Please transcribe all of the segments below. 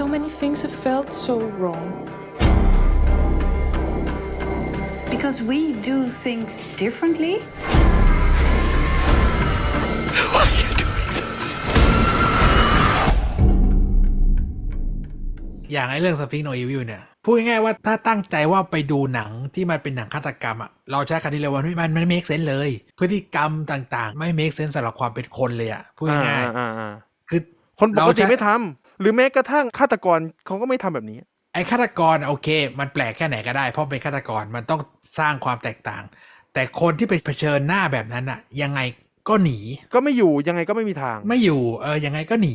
so many things have felt so wrong. Because we do things differently. Why are you doing this? อย่างไอ้เรื่องสฟิงโนอีวิลเนี่ย พูดง่ายๆว่าถ้าตั้งใจว่าไปดูหนังที่มันเป็นหนังฆาตกรรมอะเราใช้คำนี้เลยว่ามันมันไม่เมคเซนเลย พฤติกรรมต่างๆ ไม่เมคเซนสำหรับความเป็นคนเลยอะพูดอ่าง่ายอ่าอ่าๆคือคนปกติเราจะไม่ทำ หรือแม้กระทั่งฆาตกรเขาก็ไม่ทำแบบนี้ ไอ้ฆาตกรโอเค มันแปลกแค่ไหนก็ได้ เพราะเป็นฆาตกรมันต้องสร้างความแตกต่าง แต่คนที่ไปเผชิญหน้าแบบนั้นอะยังไงก็หนี ก็ไม่อยู่ยังไงก็ไม่มีทาง ไม่อยู่เออยังไงก็หนี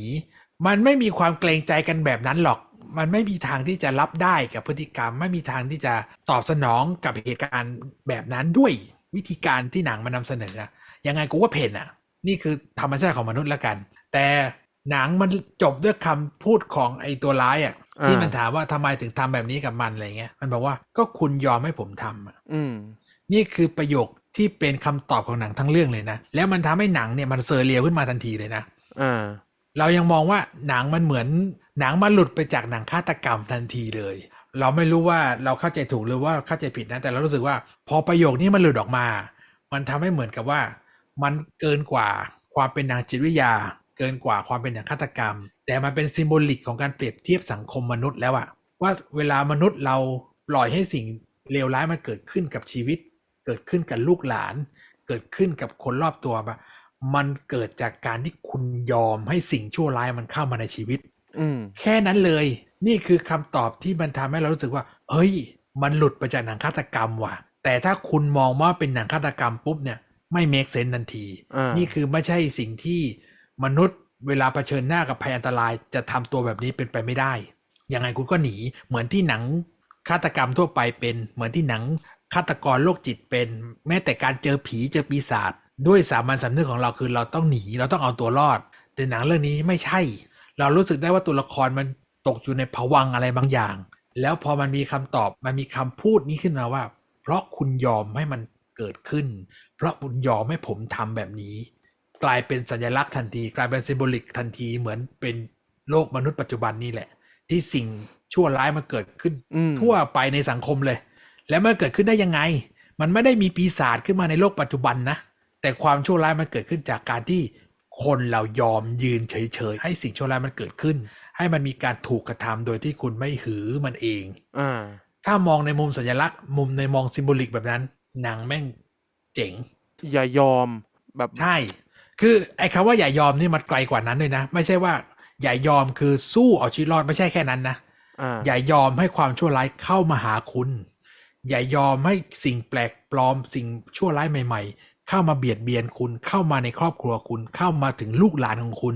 มันไม่มีความเกรงใจกันแบบนั้นหรอก มันไม่มีทางที่จะรับได้กับพฤติกรรม ไม่มีทางที่จะตอบสนองกับเหตุการณ์แบบนั้นด้วยวิธีการที่หนังมันนำเสนออะยังไงกูว่าเพ่นอะนี่คือธรรมชาติของมนุษย์แล้วกัน แต่ หนังมันจบด้วยคำพูดของไอ้ตัวร้ายอะอ่าที่มันถามว่าทำไมถึงทำแบบนี้กับมันอะไรเงี้ย มันบอกว่าก็คุณยอมให้ผมทำอะอืมนี่คือประโยคที่เป็นคำตอบของหนังทั้งเรื่องเลยนะ แล้วมันทำให้หนังเนี่ยมันเซอร์เรียลขึ้นมาทันทีเลยนะอ่าเรายังมองว่าหนังมันเหมือนหนังมันหลุดไปจากหนังฆาตกรรมทันทีเลย เราไม่รู้ว่าเราเข้าใจถูกหรือว่าเข้าใจผิดนะ แต่เรารู้สึกว่า พอประโยคนี้มันหลุดออกมา มันทำให้เหมือนกับว่า มันเกินกว่าความเป็นหนังจิตวิทยา เกินกว่าความเป็นหนังฆาตกรรม แต่มันเป็นซิมโบลิกของการเปรียบเทียบสังคมมนุษย์แล้วอะว่าเวลามนุษย์เราปล่อยให้สิ่งเลวร้ายมันเกิดขึ้นกับชีวิต เกิดขึ้นกับลูกหลาน เกิดขึ้นกับคนรอบตัวมามันเกิดจากการที่คุณยอมให้สิ่งชั่วร้ายมันเข้ามาในชีวิต อืมแค่นั้นเลย นี่คือคำตอบที่มันทำให้เรารู้สึกว่า เฮ้ย มันหลุดไปจากหนังฆาตกรรมว่ะ แต่ถ้าคุณมองว่าเป็นหนังฆาตกรรมปุ๊บเนี่ย ไม่เมคเซนทันทีอ่านี่คือไม่ใช่สิ่งที่ มนุษย์เวลาเผชิญหน้ากับภัยอันตรายจะทำตัวแบบนี้เป็นไปไม่ได้ ยังไงคุณก็หนี เหมือนที่หนังฆาตกรรมทั่วไปเป็น เหมือนที่หนังฆาตกรโรคจิตเป็น แม้แต่การเจอผีเจอปีศาจด้วยสามัญสำนึกของเราคือเราต้องหนี เราต้องเอาตัวรอด แต่หนังเรื่องนี้ไม่ใช่ เรารู้สึกได้ว่าตัวละครมันตกอยู่ในภวังอะไรบางอย่าง แล้วพอมันมีคำตอบมันมีคำพูดนี้ขึ้นมาว่า เพราะคุณยอมให้มันเกิดขึ้น เพราะคุณยอมให้ผมทำแบบนี้ กลายเป็นสัญลักษณ์ทันที กลายเป็นซิมโบลิกทันทีเหมือนเป็นโลกมนุษย์ปัจจุบันนี่แหละ ที่สิ่งชั่วร้ายมันเกิดขึ้นอืมทั่วไปในสังคมเลย แล้วมันเกิดขึ้นได้ยังไง มันไม่ได้มีปีศาจขึ้นมาในโลกปัจจุบันนะแต่ความชั่วร้ายมันเกิดขึ้นจากการที่คนเรายอมยืนเฉยๆให้สิ่งชั่วร้ายมันเกิดขึ้น ให้มันมีการถูกกระทำโดยที่คุณไม่หือมันเองอ่าถ้ามองในมุมสัญลักษณ์ มุมในมองซิมโบลิกแบบนั้นหนังแม่งเจ๋ง อย่ายอมแบบใช่ คือไอ้คำว่าอย่ายอมนี่มันไกลกว่านั้นเลยนะ ไม่ใช่ว่าอย่ายอมคือสู้เอาชีวิตรอดไม่ใช่แค่นั้นนะอ่าอย่ายอมให้ความชั่วร้ายเข้ามาหาคุณ อย่ายอมให้สิ่งแปลกปลอมสิ่งชั่วร้ายใหม่ ๆ เข้ามาเบียดเบียนคุณเข้ามาในครอบครัวคุณเข้ามาถึงลูกหลานของคุณ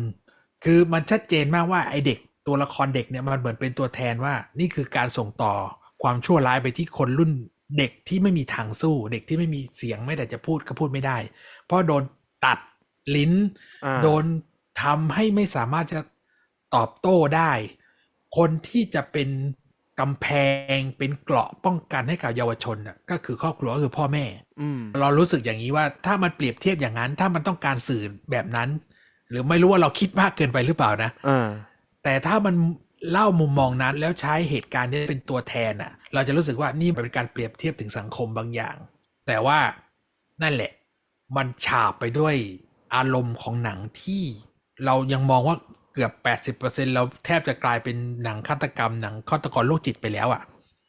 คือมันชัดเจนมากว่าไอเด็กตัวละครเด็กเนี่ยมันเหมือนเป็นตัวแทนว่า นี่คือการส่งต่อความชั่วร้ายไปที่คนรุ่นเด็กที่ไม่มีทางสู้ เด็กที่ไม่มีเสียงไม่แต่จะพูดก็พูดไม่ได้ เพราะโดนตัด ลิ้นอ่าโดนทำให้ไม่สามารถจะตอบโต้ได้ คนที่จะเป็นกำแพงเป็นเกราะป้องกันให้กับเยาวชนน่ะก็คือครอบครัวก็คือพ่อแม่อืมเรารู้สึกอย่างนี้ว่าถ้ามันเปรียบเทียบอย่างนั้น ถ้ามันต้องการสื่อแบบนั้น หรือไม่รู้ว่าเราคิดมากเกินไปหรือเปล่านะอ่าแต่ถ้ามันเล่ามุมมองนั้นแล้วใช้เหตุการณ์นี้เป็นตัวแทนอะ เราจะรู้สึกว่านี่เป็นการเปรียบเทียบถึงสังคมบางอย่าง แต่ว่านั่นแหละ มันฉาบไปด้วย อารมณ์ของหนังที่เรายังมองว่าเกือบ80%เราแทบจะกลายเป็นหนังฆาตกรรมหนังฆาตกรโรคจิตไปแล้วอะ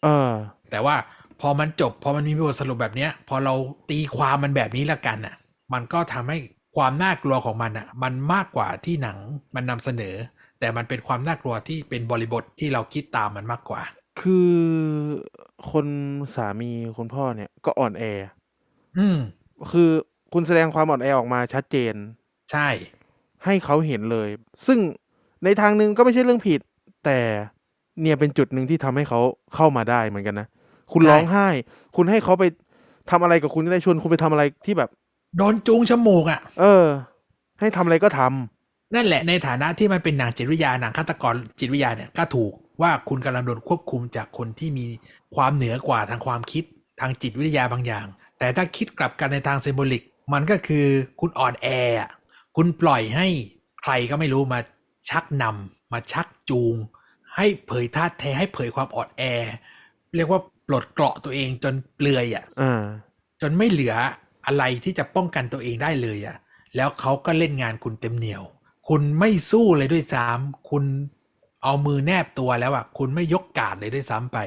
เออ แต่ว่าพอมันจบ พอมันมีบทสรุปแบบเนี้ย พอเราตีความมันแบบนี้ละกันอะ มันก็ทำให้ความน่ากลัวของมันอะ มันมากกว่าที่หนังมันนำเสนอ แต่มันเป็นความน่ากลัวที่เป็นบริบทที่เราคิดตามมันมากกว่า คือคนสามีคุณพ่อเนี่ยก็อ่อนแอ อืมคือ คุณแสดงความอ่อนแอออกมาชัดเจน ใช่ ให้เขาเห็นเลย ซึ่งในทางหนึ่งก็ไม่ใช่เรื่องผิด แต่เนี่ยเป็นจุดหนึ่งที่ทำให้เขาเข้ามาได้เหมือนกันนะคุณใช่ร้องไห้ คุณให้เขาไปทำอะไรกับคุณก็ได้ชวนคุณไปทำอะไรที่แบบ โดนจูงจมูกอะ เออ ให้ทำอะไรก็ทำนั่นแหละในฐานะที่มันเป็นหนังจิตวิทยาหนังฆาตกรจิตวิทยาเนี่ยก็ถูกว่าคุณกำลังโดนควบคุมจากคนที่มีความเหนือกว่าทางความคิดทางจิตวิทยาบางอย่าง แต่ถ้าคิดกลับกันในทางเซมโบลิก มันก็คือคุณอ่อนแออะคุณปล่อยให้ใครก็ไม่รู้มาชักนำมาชักจูง ให้เผยท่าแท้ให้เผยความอ่อนแอ เรียกว่าปลดเกราะตัวเองจนเปลือยอะอ่าจนไม่เหลืออะไรที่จะป้องกันตัวเองได้เลยอะ แล้วเขาก็เล่นงานคุณเต็มเหนียว คุณไม่สู้เลยด้วยซ้ำคุณเอามือแนบตัวแล้วอะ คุณไม่ยกการดเลยด้วยซ้ำไป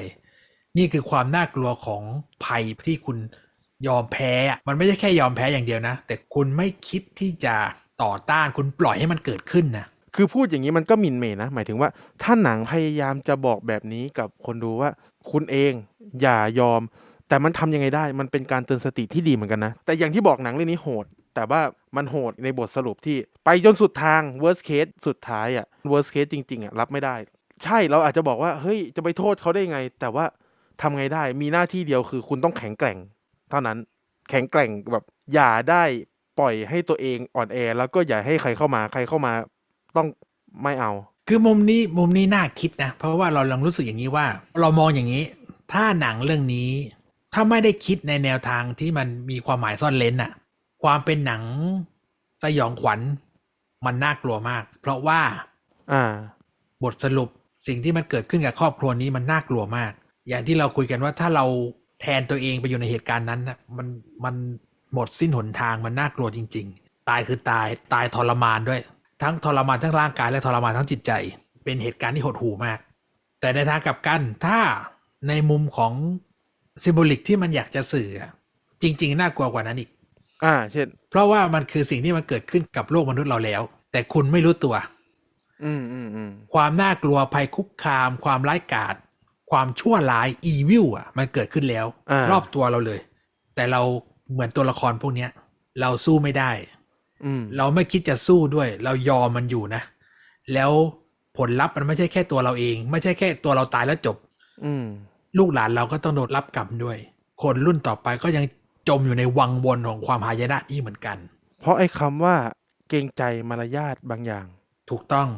นี่คือความน่ากลัวของภัยที่คุณ ยอมแพ้ มันไม่ใช่แค่ยอมแพ้อย่างเดียวนะ แต่คุณไม่คิดที่จะต่อต้านคุณปล่อยให้มันเกิดขึ้นนะคือพูดอย่างนี้มันก็มินเมนะ หมายถึงว่า ถ้าหนังพยายามจะบอกแบบนี้กับคนดูว่า คุณเองอย่ายอม แต่มันทำยังไงได้ มันเป็นการเตือนสติที่ดีเหมือนกันนะ แต่อย่างที่บอกหนังเรื่องนี้โหด แต่ว่ามันโหดในบทสรุปที่ ไปจนสุดทาง worst case สุดท้ายอะ worst case จริงๆอะรับไม่ได้ ใช่เราอาจจะบอกว่าเฮ้ยจะไปโทษเขาได้ไง แต่ว่าทำไงได้มีหน้าที่เดียวคือคุณต้องแข็งแกร่ง เท่านั้นแข็งแกร่งแบบอย่าได้ปล่อยให้ตัวเองอ่อนแอ แล้วก็อย่าให้ใครเข้ามาใครเข้ามาต้องไม่เอา คือมุมนี้มุมนี้น่าคิดนะ เพราะว่าเราลองรู้สึกอย่างนี้ว่า เรามองอย่างนี้ ถ้าหนังเรื่องนี้ ถ้าไม่ได้คิดในแนวทางที่มันมีความหมายซ่อนเลนน่ะความเป็นหนังสยองขวัญ มันน่ากลัวมาก เพราะว่า อ่า บทสรุปสิ่งที่มันเกิดขึ้นกับครอบครัวนี้มันน่ากลัวมาก อย่างที่เราคุยกันว่าถ้าเรา แทนตัวเองไปอยู่ในเหตุการณ์นั้นนะมันมันหมดสิ้นหนทางมันน่ากลัวจริง ๆ ตายคือตายตายทรมานด้วย ทั้งทรมานทั้งร่างกายและทรมานทั้งจิตใจ เป็นเหตุการณ์ที่หดหู่มาก แต่ในทางกลับกันถ้าในมุมของซิมโบลิกที่มันอยากจะสื่ออะจริง ๆ น่ากลัวกว่านั้นอีก อ่า เช่น เพราะว่ามันคือสิ่งที่มันเกิดขึ้นกับโลกมนุษย์เราแล้ว แต่คุณไม่รู้ตัว อืมอืมอืมความน่ากลัวภัยคุกคาม ความร้ายกาจ ความชั่วร้ายอีวิลอะ มันเกิดขึ้นแล้วรอบตัวเราเลย แต่เราเหมือนตัวละครพวกเนี้ย เราสู้ไม่ได้ อืม เราไม่คิดจะสู้ด้วย เรายอมมันอยู่นะ แล้วผลลัพธ์มันไม่ใช่แค่ตัวเราเอง ไม่ใช่แค่ตัวเราตายแล้วจบ อืม ลูกหลานเราก็ต้องโดนรับกรรมด้วย คนรุ่นต่อไปก็ยังจมอยู่ในวังวนของความหายนะนี้เหมือนกัน เพราะไอ้คำว่าเกรงใจมารยาทบางอย่าง ถูกต้อง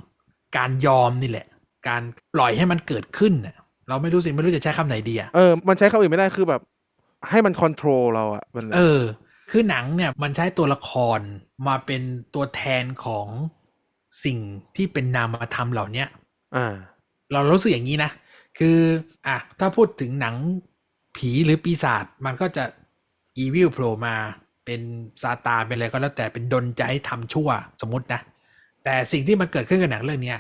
การยอมนี่แหละ การปล่อยให้มันเกิดขึ้นน่ะ เราไม่รู้สิไม่รู้จะใช้คำไหนดีอะเออมันใช้คำอื่นไม่ได้คือแบบ ให้มันคอนโทรลเราอะมันเออ คือหนังเนี่ยมันใช้ตัวละครมาเป็นตัวแทนของสิ่งที่เป็นนามธรรมเหล่าเนี้ยอ่า เรารู้สึกอย่างนี้นะ คืออะถ้าพูดถึงหนังผีหรือปีศาจมันก็จะอีวิลโผล่มาเป็นซาตานเป็นอะไรก็แล้วแต่เป็นดนใจให้ทำชั่วสมมตินะ แต่สิ่งที่มันเกิดขึ้นกับหนังเรื่องเนี้ย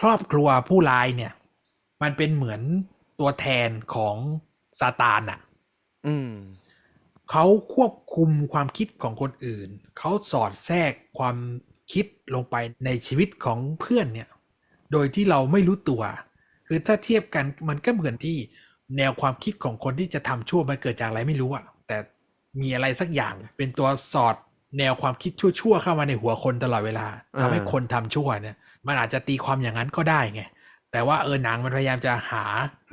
ครอบครัวผู้ร้ายเนี่ย มันเป็นเหมือนตัวแทนของซาตานอะอืมเขาควบคุมความคิดของคนอื่น เขาสอดแทรกความคิดลงไปในชีวิตของเพื่อนเนี่ย โดยที่เราไม่รู้ตัว คือถ้าเทียบกันมันก็เหมือนที่แนวความคิดของคนที่จะทำชั่วมันเกิดจากอะไรไม่รู้อะแต่มีอะไรสักอย่างเป็นตัวสอดแนวความคิดชั่วๆเข้ามาในหัวคนตลอดเวลาทำให้อ่าคนทำชั่วเนี่ย มันอาจจะตีความอย่างนั้นก็ได้ไง แต่ว่าเออหนังมันพยายามจะหา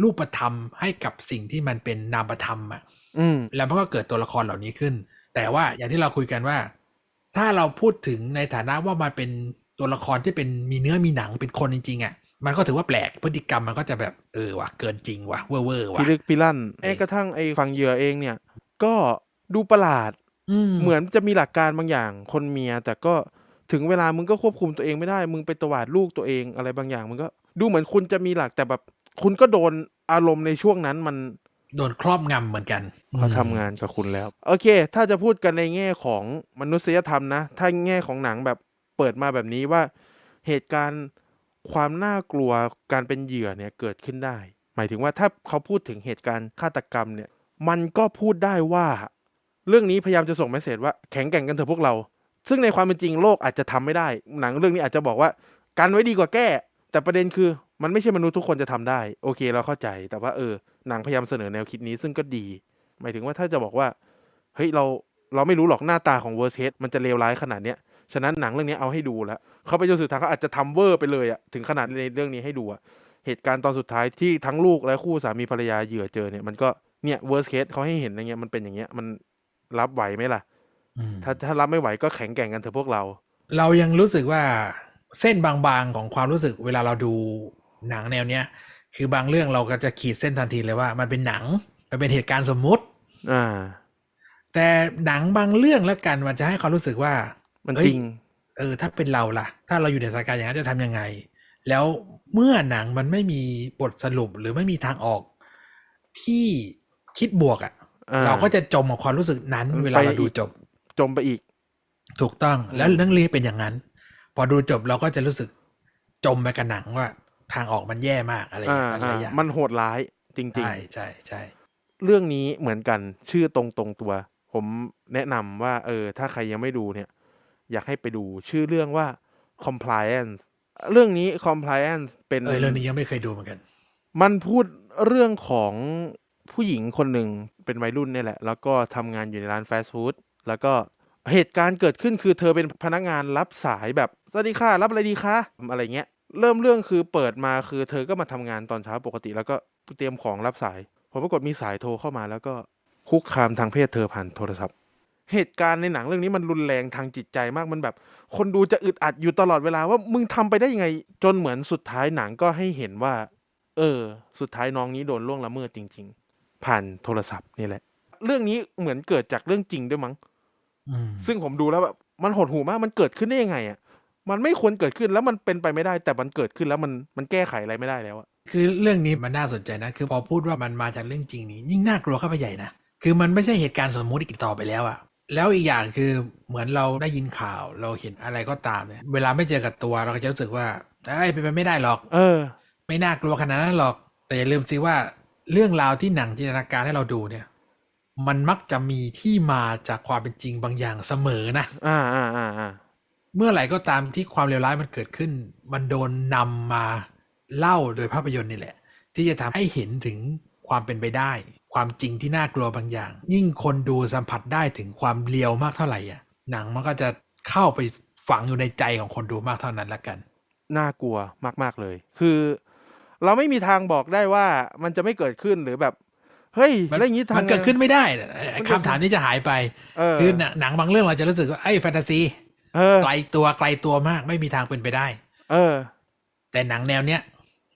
รูปธรรมให้กับสิ่งที่มันเป็นนามธรรมอะอืมแล้วมันก็เกิดตัวละครเหล่านี้ขึ้น แต่ว่าอย่างที่เราคุยกันว่า ถ้าเราพูดถึงในฐานะว่ามันเป็นตัวละครที่เป็นมีเนื้อมีหนังเป็นคนจริงๆอะ่ะมันก็ถือว่าแปลกพฤติกรรมมันก็จะแบบเออว่ะเกินจริงว่ะเวอร์เวอร์ว่ะพิลึกพิลั่นแม้กระทั่งไอ้ฝั่งเหยื่อเองเนี่ย ก็ดูประหลาดอืมเหมือนจะมีหลักการบางอย่างคนเมียแต่ก็ ถึงเวลามึงก็ควบคุมตัวเองไม่ได้ มึงไปตวาดลูกตัวเองอะไรบางอย่างมึงก็ ดูเหมือนคุณจะมีหลักแต่แบบ คุณก็โดนอารมณ์ในช่วงนั้นมันโดนครอบงำเหมือนกันเขาทำงานกับคุณแล้ว โอเค ถ้าจะพูดกันในแง่ของมนุษยธรรมนะ ถ้าแง่ของหนังแบบเปิดมาแบบนี้ว่า เหตุการณ์ความน่ากลัวการเป็นเหยื่อเนี่ยเกิดขึ้นได้ หมายถึงว่าถ้าเขาพูดถึงเหตุการณ์ฆาตกรรมเนี่ย มันก็พูดได้ว่า เรื่องนี้พยายามจะส่งเมสเซจว่าแข็งแกร่งกันเถอะพวกเรา ซึ่งในความเป็นจริงโลกอาจจะทำไม่ได้ หนังเรื่องนี้อาจจะบอกว่ากันไว้ดีกว่าแก้ แต่ประเด็นคือมันไม่ใช่มนุษย์ทุกคนจะทำได้ โอเคเราเข้าใจ แต่ว่าเออหนังพยายามเสนอแนวคิดนี้ซึ่งก็ดี หมายถึงว่าถ้าจะบอกว่าเฮ้ยเราเราไม่รู้หรอกหน้าตาของเวอร์เซสมันจะเลวร้ายขนาดเนี้ยฉะนั้นหนังเรื่องนี้เอาให้ดูแล้วเขาไปจนสุดท้ายเขาอาจจะทำเวอร์ไปเลยอะถึงขนาดในเรื่องนี้ให้ดูอะเหตุการณ์ตอนสุดท้ายที่ทั้งลูกและคู่สามีภรรยาเหยื่อเจอเนี่ยมันก็เนี่ยเวอร์สเคสเขาให้เห็นอย่างเงี้ยมันเป็นอย่างเงี้ยมันรับไหวไหมล่ะ อืม ถ้าถ้ารับไม่ไหวก็แข็งแกร่งกันเถอะพวกเรา เรายังรู้สึกว่าเส้นบางๆของความรู้สึกเวลาเราดูหนังแนวเนี้ย คือบางเรื่องเราก็จะขีดเส้นทันทีเลยว่า มันเป็นหนังมันเป็นเหตุการณ์สมมุติ อ่า แต่หนังบางเรื่องแล้วกันมันจะให้ความรู้สึกว่า มันเอ้ย จริง เออถ้าเป็นเราล่ะ ถ้าเราอยู่ในสถานการณ์อย่างนั้นจะทำยังไง แล้วเมื่อหนังมันไม่มีบทสรุปหรือไม่มีทางออกที่คิดบวกอะ่ะ อ่า เราก็จะจมกับความรู้สึกนั้น มันเวลาเราไปดูอีกจบ จมไปอีก ถูกต้องอืมแล้วเรื่องนี้เป็นอย่างนั้น พอดูจบเราก็จะรู้สึกจมไปกับหนังว่า ทางออกมันแย่มากอะไรอย่างอ่าเงี้ยอะไรอ่าอย่างมันโหดร้ายจริงใช่ใช่ใช่ๆเรื่องนี้เหมือนกันชื่อตรงตรงๆตัว ผมแนะนำว่า เออ ถ้าใครยังไม่ดูเนี่ย อยากให้ไปดูชื่อเรื่องว่า compliance เรื่องนี้ compliance เป็นเออเรื่องนี้ยังไม่เคยดูเหมือนกัน มันพูดเรื่องของผู้หญิงคนหนึ่งเป็นวัยรุ่นเนี่ยแหละ แล้วก็ทำงานอยู่ในร้านฟาสต์ฟู้ด แล้วก็เหตุการณ์เกิดขึ้นคือเธอเป็นพนักงานรับสายแบบสวัสดีค่ะรับอะไรดีคะอะไรเงี้ยเริ่มเรื่องคือเปิดมาคือเธอก็มาทำงานตอนเช้าปกติ แล้วก็เตรียมของรับสายผมปรากฏมีสายโทรเข้ามาแล้วก็คุกคามทางเพศเธอผ่านโทรศัพท์ เหตุการณ์ในหนังเรื่องนี้มันรุนแรงทางจิตใจมากมันแบบ คนดูจะอึดอัดอยู่ตลอดเวลาว่ามึงทำไปได้ยังไง จนเหมือนสุดท้ายหนังก็ให้เห็นว่า เออ สุดท้ายน้องนี้โดนล่วงละเมิดจริง ๆ ผ่านโทรศัพท์นี่แหละ เรื่องนี้เหมือนเกิดจากเรื่องจริงด้วยมั้ง อืม ซึ่งผมดูแล้วแบบมันหดหูมาก มันเกิดขึ้นได้ยังไงอะมันไม่ควรเกิดขึ้น แล้วมันเป็นไปไม่ได้ แต่มันเกิดขึ้นแล้วมัน มันแก้ไขอะไรไม่ได้แล้วอะ คือเรื่องนี้มันน่าสนใจนะ คือพอพูดว่ามันมาจากเรื่องจริงนี้ ยิ่งน่ากลัวเข้าไปใหญ่นะ คือมันไม่ใช่เหตุการณ์สมมุติอีกต่อไปแล้วอะแล้วอีกอย่างคือเหมือนเราได้ยินข่าว เราเห็นอะไรก็ตามเนี่ย เวลาไม่เจอกับตัวเราก็จะรู้สึกว่า เอ้ย เป็นไปไม่ได้หรอก เออ ไม่น่ากลัวขนาดนั้นหรอก แต่อย่าลืมสิว่าเรื่องราวที่หนังจินตนาการให้เราดูเนี่ย มันมักจะมีที่มาจากความเป็นจริงบางอย่างเสมอนะ อ่าอ่าอ่าอ่าเมื่อไหร่ก็ตามที่ความเลวร้ายมันเกิดขึ้น มันโดนนำมาเล่าโดยภาพยนตร์นี่แหละ ที่จะทำให้เห็นถึงความเป็นไปได้ ความจริงที่น่ากลัวบางอย่าง ยิ่งคนดูสัมผัสได้ถึงความเลียวมากเท่าไหร่อะ หนังมันก็จะเข้าไปฝังอยู่ในใจของคนดูมากเท่านั้นละกัน น่ากลัวมาก ๆ เลย คือ เราไม่มีทางบอกได้ว่ามันจะไม่เกิดขึ้นหรือแบบ เฮ้ยมันแล้วอย่างนี้ทางมันเกิดขึ้นไม่ได้นะมันเกิดคำถามนี้จะหายไปเออคือหนังหนังบางเรื่องเราจะรู้สึกว่าไอ้แฟนตาซีเออไกลตัวไกลตัวมากไม่มีทางเป็นไปได้ เออ แต่หนังแนวเนี้ย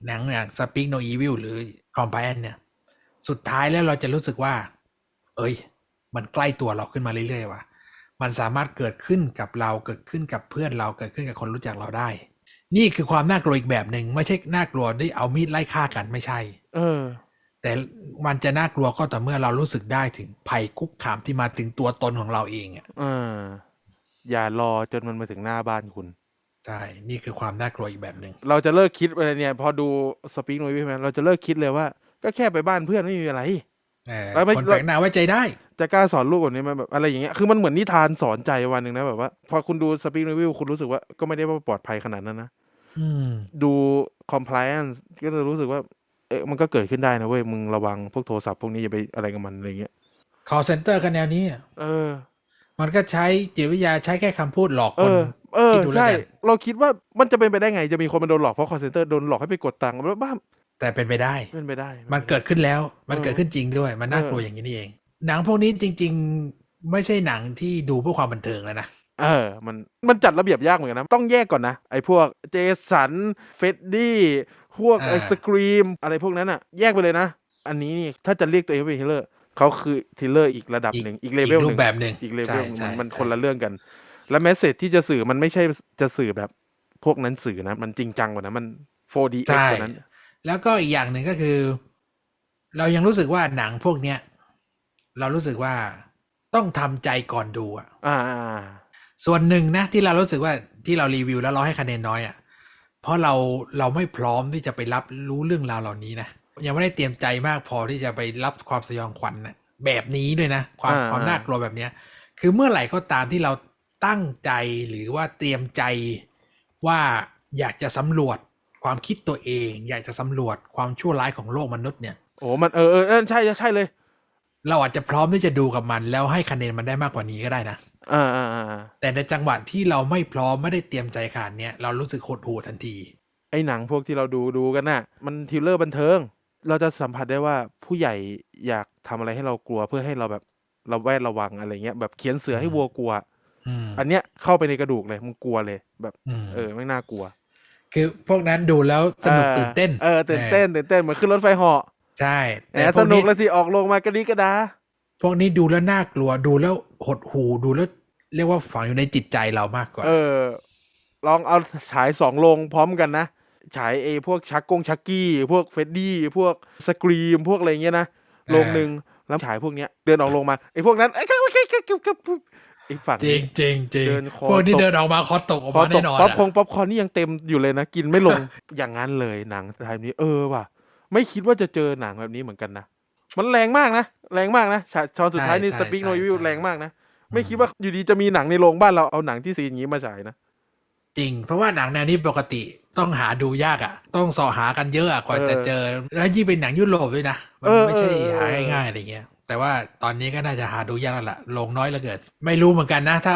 หนังอย่าง Speak No Evil หรือ Compliance เนี่ย สุดท้ายแล้วเราจะรู้สึกว่า เอ้ย มันใกล้ตัวเราขึ้นมาเรื่อยๆว่ะมันสามารถเกิดขึ้นกับเราเกิดขึ้นกับเพื่อนเราเกิดขึ้นกับคนรู้จักเราได้ นี่คือความน่ากลัวอีกแบบหนึ่งไม่ใช่น่ากลัวด้วยเอามีดไล่ฆ่ากันไม่ใช่ เออ แต่มันจะน่ากลัวก็ต่อเมื่อเรารู้สึกได้ถึงภัยคุกคามที่มาถึงตัวตนของเราเองอะเอออย่ารอจนมันมาถึงหน้าบ้านคุณ ใช่ นี่คือความน่ากลัวอีกแบบหนึ่ง เราจะเลิกคิดอะไรเนี่ย พอดูสปีกโนวิแมนเราจะเลิกคิดเลยว่า ก็แค่ไปบ้านเพื่อนไม่มีอะไรเออแล้วไม่คนแปลกหน้าไว้ใจได้ จะกล้าสอนลูกแบบนี้ไหมันแบบอะไรอย่างเงี้ย คือมันเหมือนนิทานสอนใจวันหนึ่งนะแบบว่า พอคุณดูสปีกโนวิคุณรู้สึกว่าก็ไม่ได้ว่าปลอดภัยขนาดนั้นนะอืมดู compliance ก็จะรู้สึกว่า เอ๊ะมันก็เกิดขึ้นได้นะเว้ยมึงระวังพวกโทรศัพท์พวกนี้อย่าไปอะไรกับมันอะไรเงี้ย call center กันแนวนี้อะเออ มันก็ใช้จิตวิทยาใช้แค่คำพูดหลอกเอคนอ เออ คิดดูแล้วใช่ กันเราคิดว่ามันจะเป็นไปได้ไง จะมีคนมาโดนหลอกเพราะ call center โดนหลอกให้ไปกดตังค์แล้วบ้าแต่เป็นไปได้ เป็นไปได้มันเกิดขึ้นแล้ว มันเออเกิดขึ้นจริงด้วย มันน่ากลัวเออออย่างนี้นี่เอง หนังพวกนี้จริง ๆ ไม่ใช่หนังที่ดูเพื่อความบันเทิงแล้วนะ เออ มันมันจัดระเบียบยากเหมือนกันนะ ต้องแยกก่อนนะ ไอ้พวกเจสัน เฟดดี้ พวกไอ้อ่าสกรีมอะไรพวกนั้นอะแยกไปเลยนะ อันนี้นี่ถ้าจะเรียกตัวเองว่าเป็นฮิลเลอร์เขาคือทิลเลอร์อีกระดับหนึ่งอีกเลเวลหรูนึ่ปงแบบหนึ่งอีกเลเวใช่ลหนึ่งใช่มันมันใช่คนละเรื่องกัน และแมสเซจที่จะสื่อมันไม่ใช่จะสื่อแบบ พวกนั้นสื่อนะ มันจริงจังกว่านะมัน 4DX ใช่กว่านั้น แล้วก็อีกอย่างหนึ่งก็คือ เรายังรู้สึกว่าหนังพวกเนี้ยเรารู้สึกว่าต้องทำใจก่อนดูอะอ่าอ่าอ่า ส่วนหนึ่งนะที่เรารู้สึกว่าที่เรารีวิวแล้วเราให้คะแนนน้อยอะ่ะเพ ราะเราเราไม่พร้อมที่จะไปรับรู้เรื่องราวเหล่านี้นะยังไม่ได้เตรียมใจมากพอที่จะไปรับความสยองขวัญนะแบบนี้ด้วยนะ ความความน่ากลัวแบบเนี้ย คือเมื่อไหร่ก็ตามที่เราตั้งใจหรือว่าเตรียมใจว่าอยากจะสำรวจความคิดตัวเอง อยากจะสำรวจความชั่วร้ายของโลกมนุษย์เนี่ยโอ้มันเออเออเออใช่ใช่เลย เราอาจจะพร้อมที่จะดูกับมันแล้วให้คะแนนมันได้มากกว่านี้ก็ได้นะ อ่าอ่าอ่าแต่ในจังหวะที่เราไม่พร้อมไม่ได้เตรียมใจขนาดเนี้ยเรารู้สึกหดหู่ทันที ไอ้หนังพวกที่เราดูดูกันน่ะ มันทิลเลอร์บันเทิง เราจะสัมผัสได้ว่าผู้ใหญ่อยากทำอะไรให้เรากลัวเพื่อให้เราแบบเราแวดระวังอะไรเงี้ยแบบเขียนเสือให้วัวกลัว อืมอันเนี้ยเข้าไปในกระดูกเลยมึงกลัวเลยแบบอืมเออไม่น่ากลัวคือพวกนั้นดูแล้วสนุกตื่นเต้นเออตื่นเต้นตื่นเต้นเหมือนขึ้นรถไฟเหาะใช่ แหมแต่พสวกนุนี้กแล้วสิออกลงมากระดีกระดา พวกนี้ดูแล้วน่ากลัวดูแล้วหดหูดูแล้ว เรียกว่าฝังอยู่ในจิตใจเรามากกว่า เออ ลองเอาฉายสองโรงพร้อมกันนะฉายเอพวกชักกงชักกี้พวกเฟดดี้พวกสกรีมพวกอะไรเงี้ยนะโรงหนึ่งแล้วฉายพวกเนี้ยเดินออกลงมาไอ้พวกนั้นไอ้ครับครับครับครับครับไอ้ฝั่งจริงนี้จริงจริงเดินคอพวกนี้เดินออกมาคอตกออกมาตแน่กนอนป๊อปคงป๊อปคอนนี่ยังเต็มอยู่เลยนะกินไม่ลงอย่างนั้นเลยหนังไทยนี้เออว่ะ ไม่คิดว่าจะเจอหนังแบบนี้เหมือนกันนะ มันแรงมากนะ แรงมากนะฉากตอนสุดท้ายนี่สปีกโนวิวแรงมากนะ ไม่คิดว่าอยู่ดีจะมีหนังในโรงบ้านเราเอาหนังที่ซีนอย่างนี้มาฉายนะ จริง เพราะว่าหนังแนวนี้ปกติต้องหาดูยากอะ ต้องสอหากันเยอะอะกว่าเออจะเจอ แล้วยิ่งเป็นหนังยุโรปด้วยนะ มันเออไม่ใช่เออเออหาง่ายๆอะไรเงี้ย แต่ว่าตอนนี้ก็น่าจะหาดูยากแล้วล่ะลงน้อยเหลือเกิน ไม่รู้เหมือนกันนะ ถ้า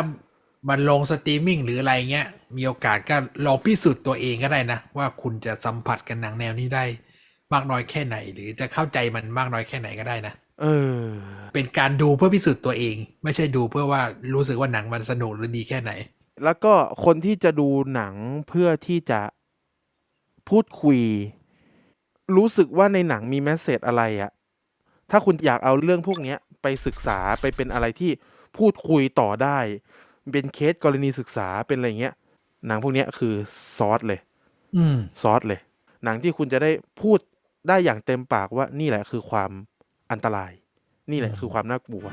มันลงสตรีมมิ่งหรืออะไรเงี้ย มีโอกาสก็ลองพิสูจน์ตัวเองก็ได้นะ ว่าคุณจะสัมผัสกับหนังแนวนี้ได้ มากน้อยแค่ไหน หรือจะเข้าใจมันมากน้อยแค่ไหนก็ได้นะเออ เป็นการดูเพื่อพิสูจน์ตัวเอง ไม่ใช่ดูเพื่อว่ารู้สึกว่าหนังมันสนุกหรือดีแค่ไหน แล้วก็คนที่จะดูหนังเพื่อที่จะพูดคุย รู้สึกว่าในหนังมีแมสเซจอะไรอะถ้าคุณอยากเอาเรื่องพวกเนี้ยไปศึกษาไปเป็นอะไรที่พูดคุยต่อได้ เป็นเคสกรณีศึกษาเป็นอะไรเงี้ย หนังพวกเนี้ยคือซอสเลย อืมซอสเลย หนังที่คุณจะได้พูด ได้อย่างเต็มปากว่านี่แหละคือความอันตราย นี่แหละคือความน่ากลัว